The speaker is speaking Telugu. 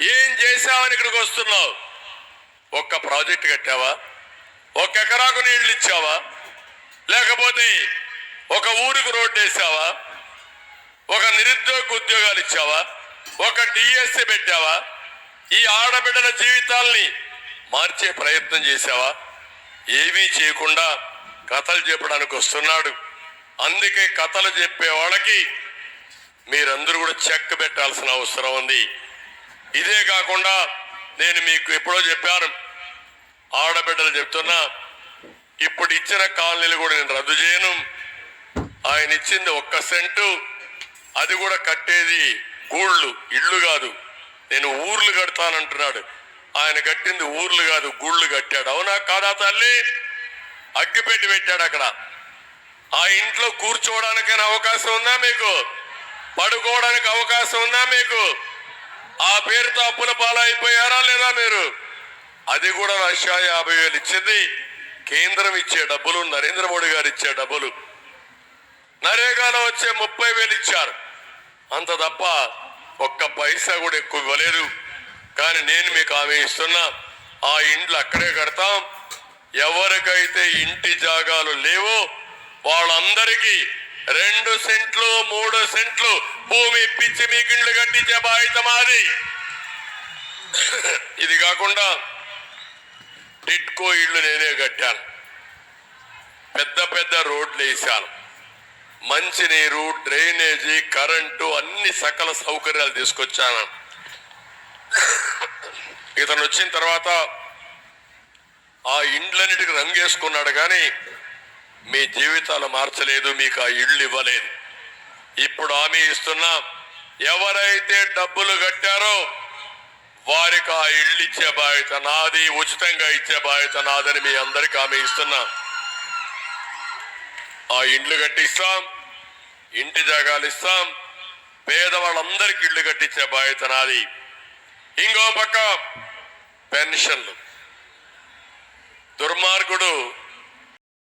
ఏం చేశావని ఇక్కడికి వస్తున్నావు? ఒక్క ప్రాజెక్ట్ కట్టావా? ఒక ఎకరాకు నీళ్ళు ఇచ్చావా? లేకపోతే ఒక ఊరికి రోడ్డు వేసావా? ఒక నిరుద్యోగ ఉద్యోగాలు ఇచ్చావా? ఒక డిఎస్సి పెట్టావా? ఈ ఆడబిడ్డల జీవితాల్ని మార్చే ప్రయత్నం చేశావా? ఏమీ చేయకుండా కథలు చెప్పడానికి వస్తున్నాడు. అందుకే కథలు చెప్పే వాళ్ళకి మీరందరూ కూడా చెక్ పెట్టాల్సిన అవసరం ఉంది. ఇదే కాకుండా నేను మీకు ఎప్పుడో చెప్పాను ఆడబిడ్డలు చెప్తున్నా ఇప్పుడు ఇచ్చిన కాలనీలు కూడా నేను రద్దు చేయను. ఆయన ఇచ్చింది ఒక్క సెంటు అది కూడా కట్టేది గూళ్ళు ఇళ్ళు కాదు. నేను ఊర్లు కడతానంటున్నాడు. ఆయన కట్టింది ఊర్లు కాదు గూళ్ళు కట్టాడు. అవునా కాదా తల్లి? అగ్గిపెట్టి పెట్టాడు అక్కడ. ఆ ఇంట్లో కూర్చోవడానికైనా అవకాశం ఉందా మీకు? పడుకోవడానికి అవకాశం ఉందా మీకు? ఆ పేరుతో అప్పుల పాలైపోయారా లేదా మీరు? అది కూడా లక్ష యాభై వేలు ఇచ్చింది. కేంద్రం ఇచ్చే డబ్బులు నరేంద్ర మోడీ గారు ఇచ్చే డబ్బులు. నరేగాలో వచ్చే ముప్పై వేలు ఇచ్చారు. అంత తప్ప ఒక్క పైసా కూడా ఎక్కువ ఇవ్వలేదు. కానీ నేను మీకు ఆమె ఇస్తున్నా ఆ ఇండ్లు అక్కడే కడతాం. ఎవరికైతే ఇంటి జాగాలు లేవో వాళ్ళందరికీ రెండు సెంట్లు మూడు సెంట్లు. భూమి ఇప్పించి మీ ఇండ్లు కట్టించే బాధ్యత మాది. ఇది కాకుండా టిట్కో ఇళ్ళు నేనే కట్టాను. పెద్ద పెద్ద రోడ్లు వేసాను మంచినీరు డ్రైనేజీ కరెంటు అన్ని సకల సౌకర్యాలు తీసుకొచ్చాను. ఇతను వచ్చిన తర్వాత ఆ ఇండ్లన్నిటికి రంగేసుకున్నాడు కానీ మీ జీవితాలు మార్చలేదు మీకు ఆ ఇళ్ళు ఇవ్వలేదు. ఇప్పుడు హామీ ఇస్తున్నా. ఎవరైతే డబ్బులు కట్టారో వారికి ఆ ఇళ్ళు ఇచ్చే బాధ్యత నాది ఉచితంగా ఇచ్చే బాధ్యత నాదని మీ అందరికి హామీ ఇస్తున్నా. ఆ ఇండ్లు కట్టిస్తాం ఇంటి జాగాలు ఇస్తాం పేదవాళ్ళందరికీ ఇళ్ళు కట్టించే బాధ్యత నాది. ఇంకో పక్క పెన్షన్లు. దుర్మార్గుడు